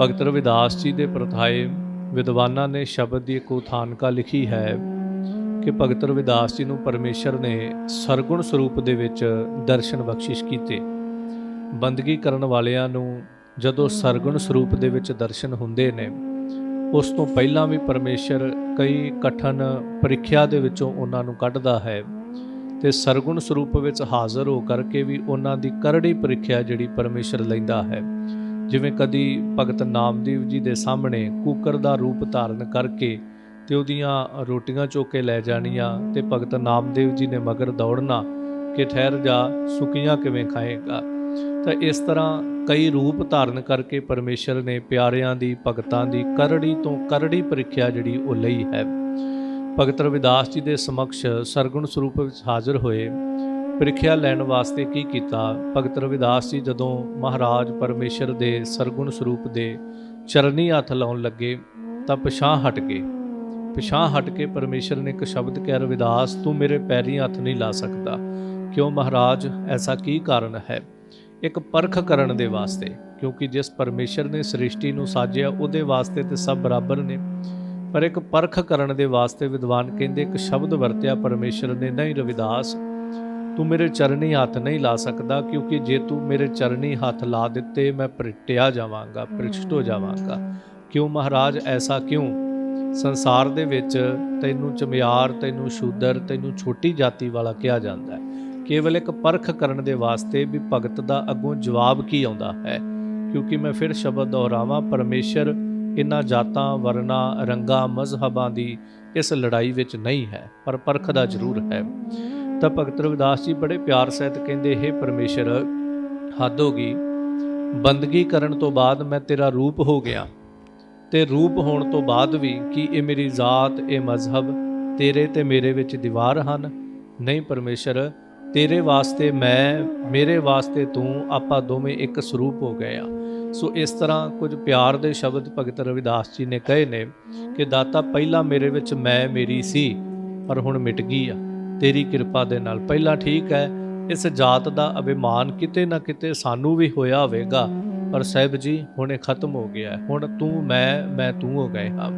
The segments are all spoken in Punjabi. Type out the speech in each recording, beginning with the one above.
ਭਗਤ ਰਵਿਦਾਸ ਜੀ ਦੇ ਪ੍ਰਥਾਏ ਵਿਦਵਾਨਾਂ ਨੇ ਸ਼ਬਦ ਦੀ ਇੱਕ ਉਥਾਨਕਾ ਲਿਖੀ ਹੈ ਕਿ ਭਗਤ ਰਵਿਦਾਸ ਜੀ ਨੂੰ ਪਰਮੇਸ਼ਰ ਨੇ ਸਰਗੁਣ ਸਰੂਪ ਦੇ ਵਿੱਚ ਦਰਸ਼ਨ ਬਖਸ਼ਿਸ਼ ਕੀਤੇ। ਬੰਦਗੀ ਕਰਨ ਵਾਲਿਆਂ ਨੂੰ ਜਦੋਂ ਸਰਗੁਣ ਸਰੂਪ ਦੇ ਵਿੱਚ ਦਰਸ਼ਨ ਹੁੰਦੇ ਨੇ, ਉਸ ਤੋਂ ਪਹਿਲਾਂ ਵੀ ਪਰਮੇਸ਼ਰ ਕਈ ਕਠਨ ਪ੍ਰੀਖਿਆ ਦੇ ਵਿੱਚੋਂ ਉਹਨਾਂ ਨੂੰ ਕੱਢਦਾ ਹੈ ਤੇ ਸਰਗੁਣ ਸਰੂਪ ਵਿੱਚ ਹਾਜ਼ਰ ਹੋ ਕਰਕੇ ਵੀ ਉਹਨਾਂ ਦੀ ਕਰੜੀ ਪ੍ਰੀਖਿਆ ਜਿਹੜੀ ਪਰਮੇਸ਼ਰ ਲੈਂਦਾ ਹੈ। ਜਿਵੇਂ ਕਦੀ ਭਗਤ ਨਾਮਦੇਵ ਜੀ ਦੇ ਸਾਹਮਣੇ ਕੂਕਰ ਦਾ ਰੂਪ ਧਾਰਨ ਕਰਕੇ ਤੇ ਉਹਦੀਆਂ ਰੋਟੀਆਂ ਚੁੱਕ ਕੇ ਲੈ ਜਾਣੀਆਂ ਤੇ ਭਗਤ ਨਾਮਦੇਵ ਜੀ ਨੇ ਮਗਰ ਦੌੜਨਾ ਕਿ ਠਹਿਰ ਜਾ, ਸੁਕੀਆਂ ਕਿਵੇਂ ਖਾਏਗਾ। ਤਾਂ ਇਸ ਤਰ੍ਹਾਂ ਕਈ ਰੂਪ ਧਾਰਨ ਕਰਕੇ ਪਰਮੇਸ਼ਰ ਨੇ ਪਿਆਰਿਆਂ ਦੀ, ਭਗਤਾਂ ਦੀ ਕਰੜੀ ਤੋਂ ਕਰੜੀ ਪ੍ਰੀਖਿਆ ਜਿਹੜੀ ਉਹ ਲਈ ਹੈ। ਭਗਤ ਰਵਿਦਾਸ ਜੀ ਦੇ ਸਮਕਸ਼ ਸਰਗੁਣ ਸਰੂਪ ਵਿੱਚ ਹਾਜ਼ਰ ਹੋਏ। ਪ੍ਰੀਖਿਆ ਲੈਣ ਵਾਸਤੇ ਕੀ ਕੀਤਾ? ਭਗਤ ਰਵਿਦਾਸ ਜੀ ਜਦੋਂ ਮਹਾਰਾਜ ਪਰਮੇਸ਼ਰ ਦੇ ਸਰਗੁਣ ਸਰੂਪ ਦੇ ਚਰਨੀ ਹੱਥ ਲਾਉਣ ਲੱਗੇ ਤਾਂ ਪਛਾਹ ਹਟ ਗਏ। ਪਛਾਹ ਹਟ ਕੇ ਪਰਮੇਸ਼ਰ ਨੇ ਇੱਕ ਸ਼ਬਦ ਕਿਹਾ, ਰਵਿਦਾਸ, ਤੂੰ ਮੇਰੇ ਪੈਰੀ ਹੱਥ ਨਹੀਂ ਲਾ ਸਕਦਾ। ਕਿਉਂ ਮਹਾਰਾਜ? ਐਸਾ ਕੀ ਕਾਰਨ ਹੈ? ਇੱਕ ਪਰਖ ਕਰਨ ਦੇ ਵਾਸਤੇ, ਕਿਉਂਕਿ ਜਿਸ ਪਰਮੇਸ਼ਰ ਨੇ ਸ੍ਰਿਸ਼ਟੀ ਨੂੰ ਸਾਜਿਆ, ਉਹਦੇ ਵਾਸਤੇ ਤੇ ਸਭ ਬਰਾਬਰ ਨੇ। ਪਰ ਇੱਕ ਪਰਖ ਕਰਨ ਦੇ ਵਾਸਤੇ ਵਿਦਵਾਨ ਕਹਿੰਦੇ, ਇੱਕ ਸ਼ਬਦ ਵਰਤਿਆ ਪਰਮੇਸ਼ਰ ਨੇ, ਨਹੀਂ ਰਵਿਦਾਸ ਤੂੰ ਮੇਰੇ ਚਰਨੀ ਹੱਥ ਨਹੀਂ ਲਾ ਸਕਦਾ, ਕਿਉਂਕਿ ਜੇ ਤੂੰ ਮੇਰੇ ਚਰਨੀ ਹੱਥ ਲਾ ਦਿੱਤੇ, ਮੈਂ ਪ੍ਰਿਟਿਆ ਜਾਵਾਂਗਾ, ਪ੍ਰਿਸ਼ਟ ਹੋ ਜਾਵਾਂਗਾ। ਕਿਉਂ ਮਹਾਰਾਜ, ਐਸਾ ਕਿਉਂ? ਸੰਸਾਰ ਦੇ ਵਿੱਚ ਤੈਨੂੰ ਚਮਿਆਰ, ਤੈਨੂੰ ਸ਼ੂਦਰ, ਤੈਨੂੰ ਛੋਟੀ ਜਾਤੀ ਵਾਲਾ ਕਿਹਾ ਜਾਂਦਾ ਹੈ। ਕੇਵਲ ਇੱਕ ਪਰਖ ਕਰਨ ਦੇ ਵਾਸਤੇ ਵੀ ਭਗਤ ਦਾ ਅੱਗੋਂ ਜਵਾਬ ਕੀ ਆਉਂਦਾ ਹੈ? ਕਿਉਂਕਿ ਮੈਂ ਫਿਰ ਸ਼ਬਦ ਦੁਹਰਾਵਾਂ, ਪਰਮੇਸ਼ਰ ਇਨ੍ਹਾਂ ਜਾਤਾਂ ਵਰਨਾ ਰੰਗਾਂ, ਮਜ਼ਹਬਾਂ ਦੀ ਇਸ ਲੜਾਈ ਵਿੱਚ ਨਹੀਂ ਹੈ, ਪਰ ਪਰਖ ਦਾ ਜ਼ਰੂਰ ਹੈ। ਤਾਂ ਭਗਤ ਰਵਿਦਾਸ ਜੀ ਬੜੇ ਪਿਆਰ ਸਹਿਤ ਕਹਿੰਦੇ हे ਪਰਮੇਸ਼ਰ, ਹੱਦ ਹੋ ਗਈ। ਬੰਦਗੀ ਕਰਨ ਤੋਂ ਬਾਅਦ ਮੈਂ ਤੇਰਾ ਰੂਪ ਹੋ ਗਿਆ। ਤੇ ਰੂਪ ਹੋਣ ਤੋਂ ਬਾਅਦ ਵੀ ਕੀ ਇਹ ਮੇਰੀ ਜ਼ਾਤ, ਇਹ ਮਜ਼ਹਬ ਤੇਰੇ ਤੇ ਮੇਰੇ ਵਿੱਚ ਦੀਵਾਰ ਹਨ? ਨਹੀਂ ਪਰਮੇਸ਼ਰ, ਤੇਰੇ ਵਾਸਤੇ ਮੈਂ, ਮੇਰੇ ਵਾਸਤੇ ਤੂੰ, ਆਪਾਂ ਦੋਵੇਂ ਇੱਕ ਸਰੂਪ ਹੋ ਗਏ ਆ। ਸੋ ਇਸ ਤਰ੍ਹਾਂ ਕੁਝ ਪਿਆਰ ਦੇ ਸ਼ਬਦ ਭਗਤ ਰਵਿਦਾਸ ਜੀ ਨੇ ਕਹੇ ਨੇ ਕਿ ਦਾਤਾ ਪਹਿਲਾਂ ਮੇਰੇ ਵਿੱਚ ਮੈਂ, ਮੇਰੀ ਸੀ, ਪਰ ਹੁਣ ਮਿਟ ਗਈ ਆ। ਤੇਰੀ ਕਿਰਪਾ ਦੇ ਨਾਲ। ਪਹਿਲਾਂ ਠੀਕ ਹੈ, ਇਸ ਜਾਤ ਦਾ ਅਭਿਮਾਨ ਕਿਤੇ ਨਾ ਕਿਤੇ ਸਾਨੂੰ ਵੀ ਹੋਇਆ ਹੋਵੇਗਾ। ਪਰ ਸਾਹਿਬ ਜੀ, ਹੁਣ ਇਹ ਖਤਮ ਹੋ ਗਿਆ ਹੁਣ ਤੂੰ, ਮੈਂ ਮੈਂ ਤੂੰ ਹੋ ਗਏ ਹਾਂ।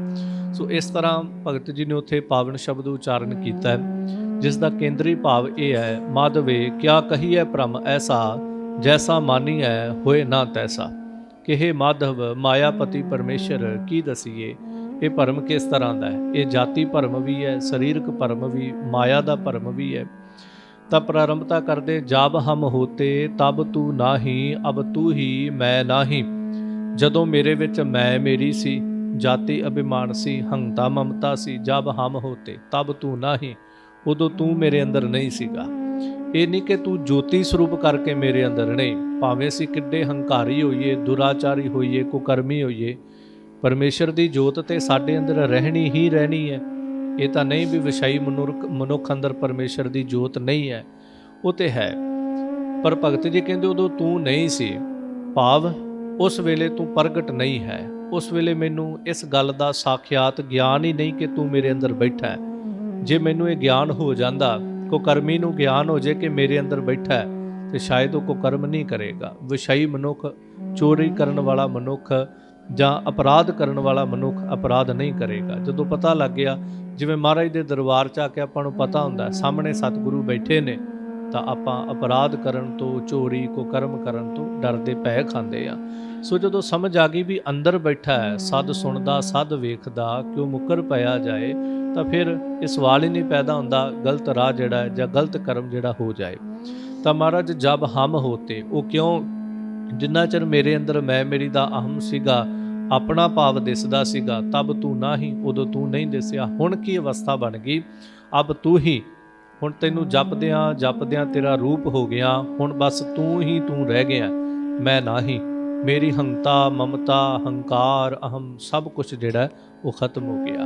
ਸੋ ਇਸ ਤਰ੍ਹਾਂ ਭਗਤ ਜੀ ਨੇ ਉੱਥੇ ਪਾਵਨ ਸ਼ਬਦ ਉਚਾਰਨ ਕੀਤਾ ਹੈ, ਜਿਸ ਦਾ ਕੇਂਦਰੀ ਭਾਵ ਇਹ ਹੈ ਮਾਧਵੇ ਕਿਆ ਕਹੀਏ ਭ੍ਰਮ ਐਸਾ, ਜੈਸਾ ਮਾਨੀ ਹੈ ਹੋਏ ਨਾ ਤੈਸਾ। ਕਿਹੇ ਮਾਧਵ ਮਾਇਆਪਤੀ ਪਰਮੇਸ਼ਰ, ਕੀ ਦਸੀਏ? ਇਹ ਭਰਮ ਕਿਸ ਤਰ੍ਹਾਂ ਦਾ ਹੈ? ਇਹ ਜਾਤੀ ਭਰਮ ਵੀ ਹੈ, ਸਰੀਰਕ ਭਰਮ ਵੀ, ਮਾਇਆ ਦਾ ਭਰਮ ਵੀ ਹੈ। ਤਾਂ ਪ੍ਰਾਰੰਭਤਾ ਕਰਦੇ, ਜਬ ਹਮ ਹੋਤੇ, ਤਬ ਤੂੰ ਨਾਹੀ, ਅਬ ਤੂੰ ਹੀ ਮੈਂ ਨਾਹੀ। ਜਦੋਂ ਮੇਰੇ ਵਿੱਚ ਮੈਂ ਮੇਰੀ ਸੀ, ਜਾਤੀ ਅਭਿਮਾਨ ਸੀ ਹੰਤਾ ਮਮਤਾ ਸੀ, ਜਬ ਹਮ ਹੋਤੇ, ਤਬ ਤੂੰ ਨਾਹੀ। ਉਦੋਂ ਤੂੰ ਮੇਰੇ ਅੰਦਰ ਨਹੀਂ ਸੀਗਾ। ਇਹ ਨਹੀਂ ਕਿ ਤੂੰ ਜੋਤੀ ਸਰੂਪ ਕਰਕੇ ਮੇਰੇ ਅੰਦਰ ਨਹੀਂ। ਭਾਵੇਂ ਅਸੀਂ ਕਿੱਡੇ ਹੰਕਾਰੀ ਹੋਈਏ, ਦੁਰਾਚਾਰੀ ਹੋਈਏ, ਕੁਕਰਮੀ ਹੋਈਏ ਪਰਮੇਸ਼ਰ ਦੀ ਜੋਤ ਤੇ ਸਾਡੇ ਅੰਦਰ ਰਹਿਣੀ ਹੀ ਰਹਿਣੀ ਹੈ। ਇਹ ਤਾਂ ਨਹੀਂ ਵੀ ਵਿਸ਼ਈ ਮਨੁੱਖ ਮਨੁੱਖ ਅੰਦਰ ਪਰਮੇਸ਼ਰ ਦੀ ਜੋਤ ਨਹੀਂ ਹੈ। ਉਹ ਤੇ ਹੈ। ਪਰ ਭਗਤ ਜੀ ਕਹਿੰਦੇ ਉਦੋਂ ਤੂੰ ਨਹੀਂ ਸੀ। ਭਾਵ, ਉਸ ਵੇਲੇ ਤੂੰ ਪ੍ਰਗਟ ਨਹੀਂ ਹੈ। ਉਸ ਵੇਲੇ ਮੈਨੂੰ ਇਸ ਗੱਲ ਦਾ ਸਾਖਿਆਤ ਗਿਆਨ ਹੀ ਨਹੀਂ ਕਿ ਤੂੰ ਮੇਰੇ ਅੰਦਰ ਬੈਠਾ ਹੈ। ਜੇ ਮੈਨੂੰ ਇਹ ਗਿਆਨ ਹੋ ਜਾਂਦਾ ਕੋ ਕਰਮੀ ਨੂੰ ਗਿਆਨ ਹੋ ਜੇ ਕਿ ਮੇਰੇ ਅੰਦਰ ਬੈਠਾ ਹੈ, ਤੇ ਸ਼ਾਇਦ ਉਹ ਕੋ ਕਰਮ ਨਹੀਂ ਕਰੇਗਾ। ਵਿਸ਼ਾਈ ਮਨੁੱਖ, ਚੋਰੀ ਕਰਨ ਵਾਲਾ ਮਨੁੱਖ ਜਾਂ ਅਪਰਾਧ ਕਰਨ ਵਾਲਾ ਮਨੁੱਖ ਅਪਰਾਧ ਨਹੀਂ ਕਰੇਗਾ। ਜਦੋਂ ਪਤਾ ਲੱਗ ਗਿਆ, ਜਿਵੇਂ ਮਹਾਰਾਜ ਦੇ ਦਰਬਾਰ 'ਚ ਆ ਕੇ ਆਪਾਂ ਨੂੰ ਪਤਾ ਹੁੰਦਾ ਸਾਹਮਣੇ ਸਤਿਗੁਰੂ ਬੈਠੇ ਨੇ, ਤਾਂ ਆਪਾਂ ਅਪਰਾਧ ਕਰਨ ਤੋਂ, ਚੋਰੀ ਕੋ ਕਰਮ ਕਰਨ ਤੋਂ ਡਰਦੇ ਪੈ ਖਾਂਦੇ ਆ। ਸੋ ਜਦੋਂ ਸਮਝ ਆ ਗਈ ਵੀ ਅੰਦਰ ਬੈਠਾ ਹੈ, ਸਦ ਸੁਣਦਾ, ਸਦ ਵੇਖਦਾ, ਕਿਉਂ ਮੁਕਰ ਪਿਆ ਜਾਏ, ਤਾਂ ਫਿਰ ਇਹ ਸਵਾਲ ਹੀ ਨਹੀਂ ਪੈਦਾ ਹੁੰਦਾ, ਗਲਤ ਰਾਹ ਜਿਹੜਾ ਹੈ ਜਾਂ ਗਲਤ ਕਰਮ ਜਿਹੜਾ ਹੋ ਜਾਏ। ਤਾਂ ਮਹਾਰਾਜ ਜਬ ਹਮ ਹੋਤੇ, ਉਹ ਕਿਉਂ ਜਿੰਨਾ ਚਿਰ ਮੇਰੇ ਅੰਦਰ ਮੈਂ ਮੇਰੀ ਦਾ ਅਹਮ ਸੀਗਾ, ਆਪਣਾ ਭਾਵ ਦਿਸਦਾ ਸੀਗਾ, ਤਬ ਤੂੰ ਨਾ ਹੀ ਉਦੋਂ ਤੂੰ ਨਹੀਂ ਦਿਸਿਆ। ਹੁਣ ਕੀ ਅਵਸਥਾ ਬਣ ਗਈ? ਅਬ ਤੂੰ ਹੀ। ਹੁਣ ਤੈਨੂੰ ਜਪਦਿਆਂ ਜਪਦਿਆਂ ਤੇਰਾ ਰੂਪ ਹੋ ਗਿਆ। ਹੁਣ ਬਸ ਤੂੰ ਹੀ ਤੂੰ ਰਹਿ ਗਿਆ। ਮੈਂ ਨਹੀਂ ਮੇਰੀ ਹੰਤਾ, ਮਮਤਾ, ਹੰਕਾਰ, ਅਹਮ ਸਭ ਕੁਝ ਜਿਹੜਾ ਉਹ ਖਤਮ ਹੋ ਗਿਆ।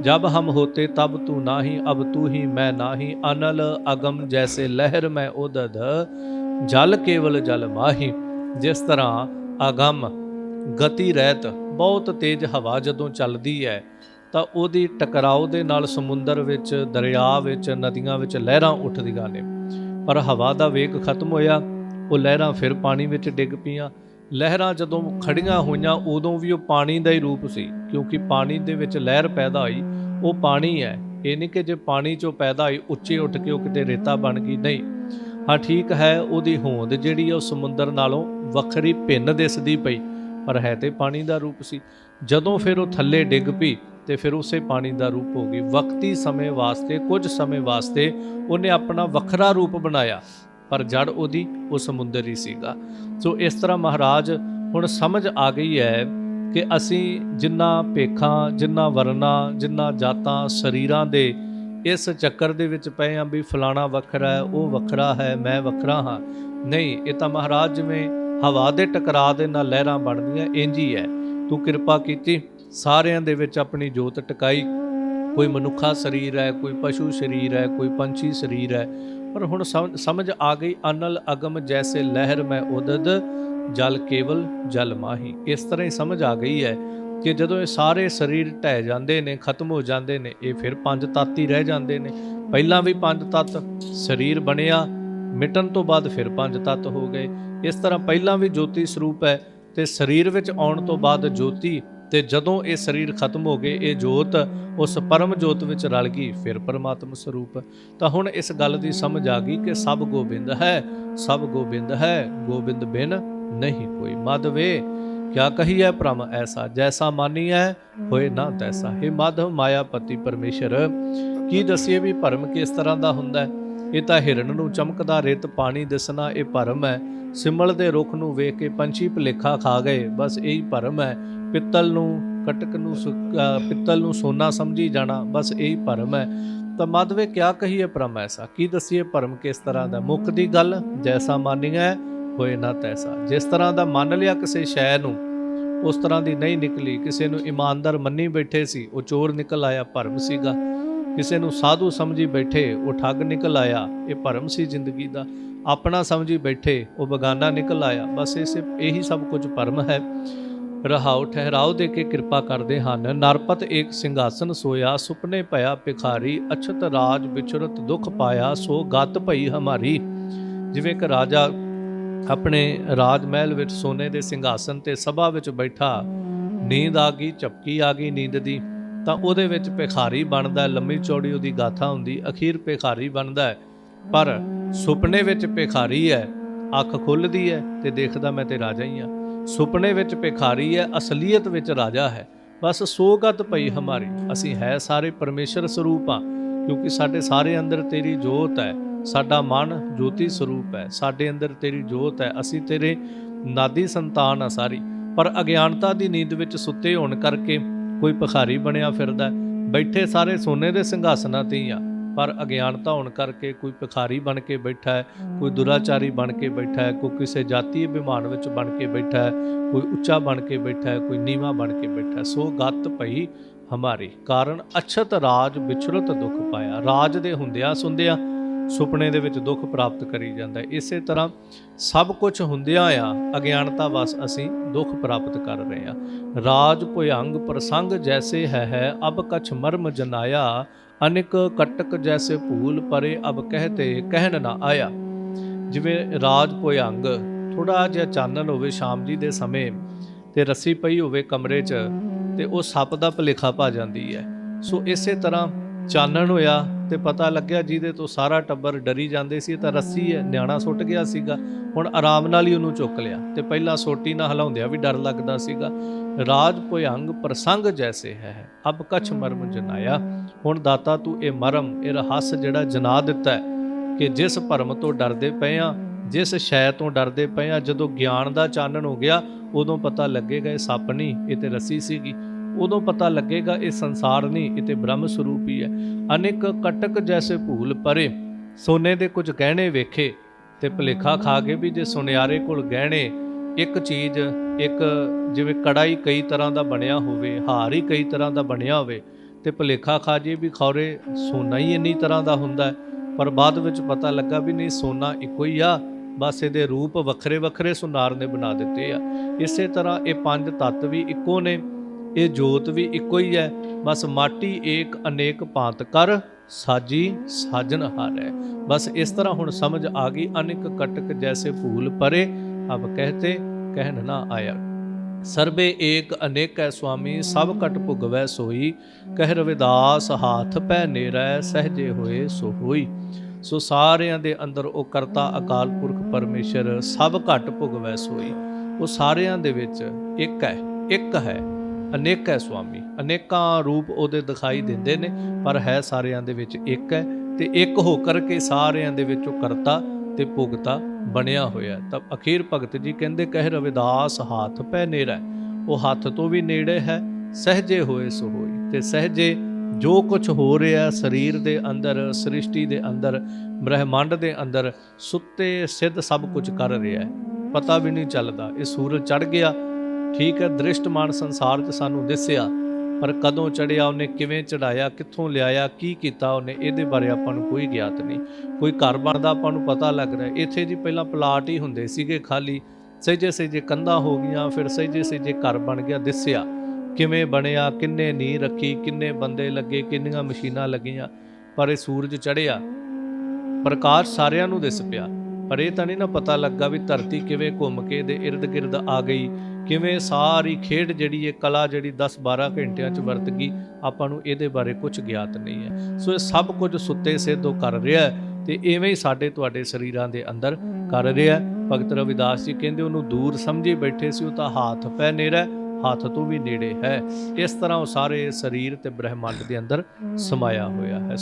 ਜਬ ਹਮ ਹੋਤੇ ਤਬ ਤੂੰ ਨਾਹੀ ਅਬ ਤੂੰ ਹੀ ਮੈਂ ਨਾਹੀ ਅਨਲ ਅਗਮ ਜੈਸੇ ਲਹਿਰ ਮੈਂ ਉਦਦ। ਜਲ ਕੇਵਲ ਜਲ ਮਾਹੀ। ਜਿਸ ਤਰ੍ਹਾਂ ਅਗਮ, ਗਤੀ ਰਹਿਤ, ਬਹੁਤ ਤੇਜ਼ ਹਵਾ ਜਦੋਂ ਚੱਲਦੀ ਹੈ, ਤਾਂ ਉਹਦੀ ਟਕਰਾਓ ਦੇ ਨਾਲ ਸਮੁੰਦਰ ਵਿੱਚ, ਦਰਿਆ ਵਿੱਚ, ਨਦੀਆਂ ਵਿੱਚ ਲਹਿਰਾਂ ਉੱਠਦੀਆਂ ਨੇ। ਪਰ ਹਵਾ ਦਾ ਵੇਗ ਖਤਮ ਹੋਇਆ, ਉਹ ਲਹਿਰਾਂ ਫਿਰ ਪਾਣੀ ਵਿੱਚ ਡਿੱਗ ਪਈਆਂ। ਲਹਿਰਾਂ ਜਦੋਂ ਖੜੀਆਂ ਹੋਈਆਂ, ਉਦੋਂ ਵੀ ਉਹ ਪਾਣੀ ਦਾ ਹੀ ਰੂਪ ਸੀ, ਕਿਉਂਕਿ ਪਾਣੀ ਦੇ ਵਿੱਚ ਲਹਿਰ ਪੈਦਾ ਹੋਈ, ਉਹ ਪਾਣੀ ਹੈ। ਇਹ ਨਹੀਂ ਕਿ ਜੇ ਪਾਣੀ ਚੋਂ ਪੈਦਾ ਹੋਈ, ਉੱਚੇ ਉੱਠ ਕੇ ਉਹ ਕਿਤੇ ਰੇਤਾ ਬਣ ਗਈ, ਨਹੀਂ। ਹਾਂ, ਠੀਕ ਹੈ, ਉਹਦੀ ਹੋਂਦ ਜਿਹੜੀ ਉਹ ਸਮੁੰਦਰ ਨਾਲੋਂ ਵੱਖਰੀ ਭਿੰਨ ਦਿਸਦੀ ਪਈ, ਪਰ ਹੈ ਤੇ ਪਾਣੀ ਦਾ ਰੂਪ ਸੀ। ਜਦੋਂ ਫਿਰ ਉਹ ਥੱਲੇ ਡਿੱਗ ਪਈ ਤੇ ਫਿਰ ਉਸੇ ਪਾਣੀ ਦਾ ਰੂਪ ਹੋ ਗਈ। ਵਕਤੀ ਸਮੇਂ ਵਾਸਤੇ, ਕੁਝ ਸਮੇਂ ਵਾਸਤੇ ਉਹਨੇ ਆਪਣਾ ਵੱਖਰਾ ਰੂਪ ਬਣਾਇਆ, ਪਰ ਜੜ ਉਹਦੀ ਉਹ ਸਮੁੰਦਰ ਹੀ ਸੀਗਾ। ਸੋ ਇਸ ਤਰ੍ਹਾਂ ਮਹਾਰਾਜ, ਹੁਣ ਸਮਝ ਆ ਗਈ ਹੈ ਕਿ ਅਸੀਂ ਜਿੰਨਾ ਭੇਖਾਂ, ਜਿੰਨਾ ਵਰਨਾ, ਜਿੰਨਾ ਜਾਤਾਂ, ਸਰੀਰਾਂ ਦੇ ਇਸ ਚੱਕਰ ਦੇ ਵਿੱਚ ਪਏ ਆ ਵੀ ਫਲਾਣਾ ਵੱਖਰਾ ਹੈ, ਉਹ ਵੱਖਰਾ ਹੈ, ਮੈਂ ਵੱਖਰਾ ਹਾਂ। ਨਹੀਂ, ਇਹ ਤਾਂ ਮਹਾਰਾਜ ਜਿਵੇਂ ਹਵਾ ਦੇ ਟਕਰਾਅ ਦੇ ਨਾਲ ਲਹਿਰਾਂ ਬਣਦੀਆਂ ਇੰਜ ਹੀ ਹੈ। ਤੂੰ ਕਿਰਪਾ ਕੀਤੀ, ਸਾਰਿਆਂ ਦੇ ਵਿੱਚ ਆਪਣੀ ਜੋਤ ਟਿਕਾਈ। ਕੋਈ ਮਨੁੱਖਾ ਸਰੀਰ ਹੈ, ਕੋਈ ਪਸ਼ੂ ਸਰੀਰ ਹੈ, ਕੋਈ ਪੰਛੀ ਸਰੀਰ ਹੈ। ਪਰ ਹੁਣ ਸਮ- ਸਮਝ ਆ ਗਈ, ਅਨਲ ਅਗਮ ਜੈਸੇ ਲਹਿਰ ਮੈਂ ਉਦਦ, ਜਲ ਕੇਵਲ ਜਲ ਮਾਹੀ। ਇਸ ਤਰ੍ਹਾਂ ਹੀ ਸਮਝ ਆ ਗਈ ਹੈ ਕਿ ਜਦੋਂ ਇਹ ਸਾਰੇ ਸਰੀਰ ਢਹਿ ਜਾਂਦੇ ਨੇ, ਖਤਮ ਹੋ ਜਾਂਦੇ ਨੇ, ਇਹ ਫਿਰ ਪੰਜ ਤੱਤ ਹੀ ਰਹਿ ਜਾਂਦੇ ਨੇ। ਪਹਿਲਾਂ ਵੀ ਪੰਜ ਤੱਤ ਸਰੀਰ ਬਣਿਆ, ਮਿਟਣ ਤੋਂ ਬਾਅਦ ਫਿਰ ਪੰਜ ਤੱਤ ਹੋ ਗਏ। ਇਸ ਤਰ੍ਹਾਂ ਪਹਿਲਾਂ ਵੀ ਜੋਤੀ ਸਰੂਪ ਹੈ ਤੇ ਸਰੀਰ ਵਿੱਚ ਆਉਣ ਤੋਂ ਬਾਅਦ ਜੋਤੀ ਤੇ ਜਦੋਂ ਇਹ ਸਰੀਰ ਖਤਮ ਹੋ ਗਏ, ਇਹ ਜੋਤ ਉਸ ਪਰਮ ਜੋਤ ਵਿੱਚ ਰਲ ਗਈ, ਫਿਰ ਪਰਮਾਤਮ ਸਰੂਪ। ਤਾਂ ਹੁਣ ਇਸ ਗੱਲ ਦੀ ਸਮਝ ਆ ਗਈ ਕਿ ਸਭ ਗੋਬਿੰਦ ਹੈ, ਸਭ ਗੋਬਿੰਦ ਹੈ, ਗੋਬਿੰਦ ਬਿਨ ਨਹੀਂ ਕੋਈ ਮਦਵੇ ਕਿਆ ਕਹੀਐ ਭ੍ਰਮ ਐਸਾ ਜੈਸਾ ਮਾਨੀਐ, ਹੋਏ ਨਾ ਤੈਸਾ। हे ਮਾਧਵ ਮਾਇਆਪਤੀ ਪਰਮੇਸ਼ਰ, ਕੀ ਦਸੀਏ ਵੀ ਭਰਮ ਕਿਸ ਤਰ੍ਹਾਂ ਦਾ ਹੁੰਦਾ? ਹੈ ਇਹ ਤਾਂ ਹਿਰਨ ਨੂੰ ਚਮਕਦਾ ਰੇਤ, ਪਾਣੀ ਦਿਸਣਾ ਇਹ ਭਰਮ ਹੈ ਸਿਮਲ ਦੇ ਰੁੱਖ ਨੂੰ ਵੇਖ ਕੇ ਪੰਛੀ ਭੁਲੇਖਾ ਖਾ ਗਏ। ਬਸ ਇਹੀ ਭਰਮ ਹੈ ਪਿੱਤਲ ਨੂੰ ਕਟਕ ਨੂੰ ਸੁ- ਪਿੱਤਲ ਨੂੰ ਸੋਨਾ ਸਮਝੀ ਜਾਣਾ, ਬਸ ਇਹੀ ਭਰਮ ਹੈ ਤਾਂ ਮਾਧਵੇ ਕਿਆ ਕਹੀਏ ਭਰਮ ਐਸਾ ਕੀ ਦਸੀਏ ਭਰਮ ਕਿਸ ਤਰ੍ਹਾਂ ਦਾ? ਮੁੱਖ ਦੀ ਗੱਲ, ਜੈਸਾ ਮਾਨੀਐ ਹੋਏ ਨਾ ਤੈਸਾ। ਜਿਸ ਤਰ੍ਹਾਂ ਦਾ ਮੰਨ ਲਿਆ ਕਿਸੇ ਸ਼ੈ ਨੂੰ, ਉਸ ਤਰ੍ਹਾਂ ਦੀ ਨਹੀਂ ਨਿਕਲੀ। ਕਿਸੇ ਨੂੰ ਇਮਾਨਦਾਰ ਮੰਨੀ ਬੈਠੇ ਸੀ, ਉਹ ਚੋਰ ਨਿਕਲ ਆਇਆ, ਭਰਮ ਸੀਗਾ। ਕਿਸੇ ਨੂੰ ਸਾਧੂ ਸਮਝੀ ਬੈਠੇ, ਉਹ ਠੱਗ ਨਿਕਲ ਆਇਆ, ਇਹ ਭਰਮ ਸੀ ਜ਼ਿੰਦਗੀ ਦਾ। ਆਪਣਾ ਸਮਝੀ ਬੈਠੇ, ਉਹ ਬਗਾਨਾ ਨਿਕਲ ਆਇਆ। ਬਸ ਇਸੇ ਇਹੀ ਸਭ ਕੁਝ ਭਰਮ ਹੈ। ਰਹਾਉ ਠਹਿਰਾਓ ਦੇ ਕੇ ਕਿਰਪਾ ਕਰਦੇ ਹਨ। ਨਰਪਤ ਏਕ ਸਿੰਘਾਸਨ ਸੋਇਆ, ਸੁਪਨੇ ਭਇਆ ਭਿਖਾਰੀ, ਅਛਤ ਰਾਜ ਵਿਚਰਤ ਦੁਖ ਪਾਇਆ, ਸੋ ਗਤ ਭਈ ਹਮਾਰੀ। ਜਿਵੇਂ ਕਿ ਰਾਜਾ ਆਪਣੇ ਰਾਜ ਮਹਿਲ ਵਿੱਚ ਸੋਨੇ ਦੇ ਸਿੰਘਾਸਨ ਤੇ ਸਭਾ ਵਿੱਚ ਬੈਠਾ, ਨੀਂਦ ਆ ਗਈ, ਝਪਕੀ ਆ ਗਈ ਨੀਂਦ ਦੀ, ਤਾਂ ਉਹਦੇ ਵਿੱਚ ਭਿਖਾਰੀ ਬਣਦਾ, ਲੰਮੀ ਚੌੜੀ ਉਹਦੀ ਗਾਥਾ ਹੁੰਦੀ, ਅਖੀਰ ਭਿਖਾਰੀ ਬਣਦਾ ਪਰ ਸੁਪਨੇ ਵਿੱਚ ਭਿਖਾਰੀ ਹੈ, ਅੱਖ ਖੁੱਲਦੀ ਹੈ ਤੇ ਦੇਖਦਾ ਮੈਂ ਤੇ ਰਾਜਾ ਹੀ ਆ ਸੁਪਨੇ ਵਿੱਚ ਭਿਖਾਰੀ ਹੈ, ਅਸਲੀਅਤ ਵਿੱਚ ਰਾਜਾ ਹੈ। ਬਸ ਸੋਗਤ ਪਈ ਹਮਾਰੀ, ਅਸੀਂ ਹੈ ਸਾਰੇ ਪਰਮੇਸ਼ਰ ਸਰੂਪ ਆ ਕਿਉਂਕਿ ਸਾਡੇ ਸਾਰੇ ਅੰਦਰ ਤੇਰੀ ਜੋਤ ਹੈ। ਸਾਡਾ ਮਨ ਜੋਤੀ ਸਰੂਪ ਹੈ, ਸਾਡੇ ਅੰਦਰ ਤੇਰੀ ਜੋਤ ਹੈ, ਅਸੀਂ ਤੇਰੇ ਨਾਦੀ ਸੰਤਾਨ ਆ ਸਾਰੀ। ਪਰ ਅਗਿਆਨਤਾ ਦੀ ਨੀਂਦ ਵਿੱਚ ਸੁੱਤੇ ਹੋਣ ਕਰਕੇ ਕੋਈ ਭਿਖਾਰੀ ਬਣਿਆ ਫਿਰਦਾ ਬੈਠੇ ਸਾਰੇ ਸੋਨੇ ਦੇ ਸਿੰਘਾਸਨਾਂ ਤੇ ਹੀ ਆ, ਪਰ ਅਗਿਆਨਤਾ ਹੋਣ ਕਰਕੇ ਕੋਈ ਭਿਖਾਰੀ ਬਣ ਕੇ ਬੈਠਾ ਹੈ, ਕੋਈ ਦੁਰਾਚਾਰੀ ਬਣ ਕੇ ਬੈਠਾ ਹੈ, ਕੋਈ ਕਿਸੇ ਜਾਤੀ ਅਭਿਮਾਨ ਵਿੱਚ ਬਣ ਕੇ ਬੈਠਾ ਹੈ, ਕੋਈ ਉੱਚਾ ਬਣ ਕੇ ਬੈਠਾ ਹੈ, ਕੋਈ ਨੀਵਾ ਬਣ ਕੇ ਬੈਠਾ ਹੈ। ਸੋ ਗੱਤ ਪਈ ਹਮਾਰੀ, ਕਾਰਨ ਅਛਤ ਰਾਜ ਵਿਚਰਤ ਦੁੱਖ ਪਾਇਆ। ਰਾਜ ਦੇ ਹੁੰਦਿਆਂ ਸੁੰਦਿਆਂ ਸੁਪਨੇ ਦੇ ਵਿੱਚ ਦੁੱਖ ਪ੍ਰਾਪਤ ਕਰੀ ਜਾਂਦਾ ਇਸੇ ਤਰ੍ਹਾਂ ਸਭ ਕੁਝ ਹੁੰਦਿਆਂ ਆ, ਅਗਿਆਨਤਾ ਵਸ ਅਸੀਂ ਦੁੱਖ ਪ੍ਰਾਪਤ ਕਰ ਰਹੇ ਆ ਰਾਜ ਭੁਯੰਗ ਪ੍ਰਸੰਗ ਜੈਸੇ ਹੈ ਹੈ, ਅਬ ਕਛ ਮਰਮ ਜਨਾਇਆ, ਅਨਿਕ ਕਟਕ ਜੈਸੇ ਭੂਲ ਪਰੇ ਅਬ ਕਹਤੇ ਕਹਿਣ ਨਾ ਆਇਆ। ਜਿਵੇਂ ਰਾਜ ਭੁਯੰਗ ਥੋੜਾ ਜਿਹਾ ਚਾਨਣ ਹੋਵੇ ਸ਼ਾਮ ਜੀ ਦੇ ਸਮੇਂ ਤੇ ਰੱਸੀ ਪਈ ਹੋਵੇ ਕਮਰੇ 'ਚ ਤੇ ਉਹ ਸੱਪ ਦਾ ਭਲੇਖਾ ਪਾ ਜਾਂਦੀ ਹੈ। ਸੋ ਇਸੇ ਤਰ੍ਹਾਂ ਚਾਨਣ ਹੋਇਆ ਤੇ ਪਤਾ ਲੱਗਿਆ ਜਿਹਦੇ ਤੋਂ ਸਾਰਾ ਟੱਬਰ ਡਰੀ ਜਾਂਦੇ ਸੀ ਤਾਂ ਰੱਸੀ ਹੈ, ਨਿਆਣਾ ਸੁੱਟ ਗਿਆ ਸੀਗਾ। ਹੁਣ ਆਰਾਮ ਨਾਲ ਹੀ ਉਹਨੂੰ ਚੁੱਕ ਲਿਆ ਤੇ ਪਹਿਲਾਂ ਸੋਟੀ ਨਾਲ ਹਿਲਾਉਂਦਿਆਂ ਵੀ ਡਰ ਲੱਗਦਾ ਸੀਗਾ। ਰਾਜ ਭੁਯੰਗ ਪ੍ਰਸੰਗ ਜੈਸੇ ਹੈ, ਅਬ ਕਛ ਮਰਮ ਜਨਾਇਆ। ਹੁਣ ਦਾਤਾ ਤੂੰ ਇਹ ਮਰਮ, ਇਹ ਰਹੱਸ ਜਿਹੜਾ ਜਨਾ ਦਿੱਤਾ ਹੈ ਕਿ ਜਿਸ ਭਰਮ ਤੋਂ ਡਰਦੇ ਪਏ ਆ, ਜਿਸ ਸ਼ੈ ਤੋਂ ਡਰਦੇ ਪਏ ਆ, ਜਦੋਂ ਗਿਆਨ ਦਾ ਚਾਨਣ ਹੋ ਗਿਆ, ਉਦੋਂ ਪਤਾ ਲੱਗੇਗਾ ਇਹ ਸੱਪ ਨਹੀਂ, ਇਹ ਤੇ ਰੱਸੀ ਸੀਗੀ। ਉਦੋਂ ਪਤਾ ਲੱਗੇਗਾ ਇਹ ਸੰਸਾਰ ਨਹੀਂ, ਇਹ ਤੇ ਬ੍ਰਹਮ ਸਰੂਪ ਹੀ ਹੈ। ਅਨੇਕ ਕਟਕ ਜੈਸੇ ਭੂਲ ਪਰੇ, ਸੋਨੇ ਦੇ ਕੁਝ ਗਹਿਣੇ ਵੇਖੇ ਤੇ ਭਲੇਖਾ ਖਾ ਕੇ ਵੀ ਜੇ ਸੁਨਿਆਰੇ ਕੋਲ ਗਹਿਣੇ, ਇੱਕ ਚੀਜ਼, ਇੱਕ ਜਿਵੇਂ ਕੜਾਈ ਕਈ ਤਰ੍ਹਾਂ ਦਾ ਬਣਿਆ ਹੋਵੇ, ਹਾਰ ਹੀ ਕਈ ਤਰ੍ਹਾਂ ਦਾ ਬਣਿਆ ਹੋਵੇ, ਤੇ ਭਲੇਖਾ ਖਾ ਜੇ ਵੀ ਖੌਰੇ ਸੋਨਾ ਹੀ ਇੰਨੀ ਤਰ੍ਹਾਂ ਦਾ ਹੁੰਦਾ ਪਰ ਬਾਅਦ ਵਿੱਚ ਪਤਾ ਲੱਗਾ ਵੀ ਨਹੀਂ, ਸੋਨਾ ਇੱਕੋ ਹੀ ਆ, ਬਸ ਇਹਦੇ ਰੂਪ ਵੱਖਰੇ ਵੱਖਰੇ ਸੁਨਾਰ ਨੇ ਬਣਾ ਦਿੱਤੇ ਆ। ਇਸੇ ਤਰ੍ਹਾਂ ਇਹ ਪੰਜ ਤੱਤ ਵੀ ਇੱਕੋ ਨੇ। ਇਹ ਜੋਤ ਵੀ ਇੱਕੋ ਹੀ ਹੈ। ਬਸ ਮਾਟੀ ਏਕ ਅਨੇਕ ਭਾਂਤ ਕਰ, ਸਾਜੀ ਸਾਜਨ ਹਾਰ। ਹੈ ਬਸ ਇਸ ਤਰ੍ਹਾਂ ਹੁਣ ਸਮਝ ਆ ਗਈ, ਅਨੇਕ ਕਟਕ ਜੈਸੇ ਫੂਲ ਪਰੇ, ਅਬ ਕਹਤੇ ਕਹਿਣ ਨਾ ਆਇਆ। ਸਰਬੇ ਏਕ ਅਨੇਕ ਹੈ ਸੁਆਮੀ, ਸਭ ਕਟ ਭੁਗਵੈ ਸੋਈ। ਕਹਿ ਰਵਿਦਾਸ, ਹਾਥ ਪੈ ਨੇਰੈ, ਸਹਜੇ ਹੋਏ ਸੋ ਹੋਈ। ਸੋ ਸਾਰਿਆਂ ਦੇ ਅੰਦਰ ਉਹ ਕਰਤਾ ਅਕਾਲ ਪੁਰਖ ਪਰਮੇਸ਼ਰ, ਸਭ ਘਟ ਭੁਗਵੈ ਸੋਈ। ਉਹ ਸਾਰਿਆਂ ਦੇ ਵਿੱਚ ਇੱਕ ਹੈ ਇੱਕ ਹੈ। ਅਨੇਕ ਹੈ ਸੁਆਮੀ, ਅਨੇਕਾਂ ਰੂਪ ਉਹਦੇ ਦਿਖਾਈ ਦਿੰਦੇ ਨੇ, ਪਰ ਹੈ ਸਾਰਿਆਂ ਦੇ ਵਿੱਚ ਇੱਕ ਹੈ ਤੇ ਇੱਕ ਹੋ ਕਰਕੇ ਸਾਰਿਆਂ ਦੇ ਵਿੱਚ ਉਹ ਕਰਤਾ ਤੇ ਭੁਗਤਾ, ਬਣਿਆ ਹੋਇਆ ਤਾਂ ਅਖੀਰ ਭਗਤ ਜੀ ਕਹਿੰਦੇ, ਕਹਿ ਰਵਿਦਾਸ ਹੱਥ ਪੈ ਨੇੜਾ, ਉਹ ਹੱਥ ਤੋਂ ਵੀ ਨੇੜੇ ਹੈ, ਸਹਜੇ ਹੋਏ ਸੋ ਹੋਈ ਤੇ ਸਹਜੇ ਜੋ ਕੁਝ ਹੋ ਰਿਹਾ ਸਰੀਰ ਦੇ ਅੰਦਰ, ਸ੍ਰਿਸ਼ਟੀ ਦੇ ਅੰਦਰ, ਬ੍ਰਹਿਮੰਡ ਦੇ ਅੰਦਰ, ਸੁੱਤੇ ਸਿੱਧ ਸਭ ਕੁਝ ਕਰ ਰਿਹਾ ਹੈ। ਪਤਾ ਵੀ ਨਹੀਂ ਚੱਲਦਾ, ਇਹ ਸੂਰਜ ਚੜ ਗਿਆ ਠੀਕ ਹੈ, ਦ੍ਰਿਸ਼ਟਮਾਨ ਸੰਸਾਰ 'ਚ ਸਾਨੂੰ ਦਿਸਿਆ, ਪਰ ਕਦੋਂ ਚੜਿਆ, ਉਹਨੇ ਕਿਵੇਂ ਚੜਾਇਆ, ਕਿੱਥੋਂ ਲਿਆਇਆ, ਕੀ ਕੀਤਾ, ਉਹਨੇ ਇਹਦੇ ਬਾਰੇ ਆਪਾਂ ਨੂੰ ਕੋਈ ਗਿਆਤ ਨਹੀਂ। ਕੋਈ ਘਰ ਬਣਦਾ ਆਪਾਂ ਨੂੰ ਪਤਾ ਲੱਗ ਰਿਹਾ, ਇੱਥੇ ਜੀ ਪਹਿਲਾਂ ਪਲਾਟ ਹੀ ਹੁੰਦੇ ਸੀਗੇ ਖਾਲੀ ਸਹਿਜੇ ਸਹਿਜੇ ਕੰਧਾਂ ਹੋ ਗਈਆਂ, ਫਿਰ ਸਹਿਜੇ ਸਹਿਜੇ ਘਰ ਬਣ ਗਿਆ, ਦਿਸਿਆ। ਕਿਵੇਂ ਬਣਿਆ, ਕਿੰਨੇ ਨੀ ਰੱਖੀ, ਕਿੰਨੇ ਬੰਦੇ ਲੱਗੇ, ਕਿੰਨੀਆਂ ਮਸ਼ੀਨਾਂ ਲੱਗੀਆਂ, ਪਰ ਇਹ ਸੂਰਜ ਚੜਿਆ। ਪ੍ਰਕਾਸ਼ ਸਾਰਿਆਂ ਨੂੰ ਦਿਸ ਪਿਆ, ਪਰ ਇਹ ਤਾਂ ਨਹੀਂ ਨਾ ਪਤਾ ਲੱਗਾ ਵੀ ਧਰਤੀ ਕਿਵੇਂ ਘੁੰਮ ਕੇ ਦੇ ird ਗਿਰਦ ਆ ਗਈ ਕਿਵੇਂ ਸਾਰੀ ਖੇਡ ਜਿਹੜੀ ਇਹ ਕਲਾ ਜਿਹੜੀ 10-12 ਘੰਟਿਆਂ 'ਚ ਵਰਤ ਗਈ, ਆਪਾਂ ਨੂੰ ਇਹਦੇ ਬਾਰੇ ਕੁਝ ਗਿਆਤ ਨਹੀਂ ਹੈ। ਸੋ ਇਹ ਸਭ ਕੁਝ ਸੁੱਤੇ ਸਿੱਧੋ ਕਰ ਰਿਹਾ ਹੈ ਤੇ ਐਵੇਂ ਹੀ ਸਾਡੇ ਤੁਹਾਡੇ ਸਰੀਰਾਂ ਦੇ ਅੰਦਰ ਕਰ ਰਿਹਾ ਹੈ। ਭਗਤ ਰਵਿਦਾਸ ਜੀ ਕਹਿੰਦੇ ਉਹਨੂੰ ਦੂਰ ਸਮਝੀ ਬੈਠੇ ਸੀ, ਉਹ ਤਾਂ ਹੱਥ ਪੈ ਨੇੜਾ ਹੱਥ ਤੋਂ ਵੀ ਨੇੜੇ ਹੈ। ਇਸ ਤਰ੍ਹਾਂ ਉਹ ਸਾਰੇ ਸਰੀਰ ਤੇ ਬ੍ਰਹਿਮੰਡ ਦੇ ਅੰਦਰ ਸਮਾਇਆ ਹੋਇਆ ਹੈ।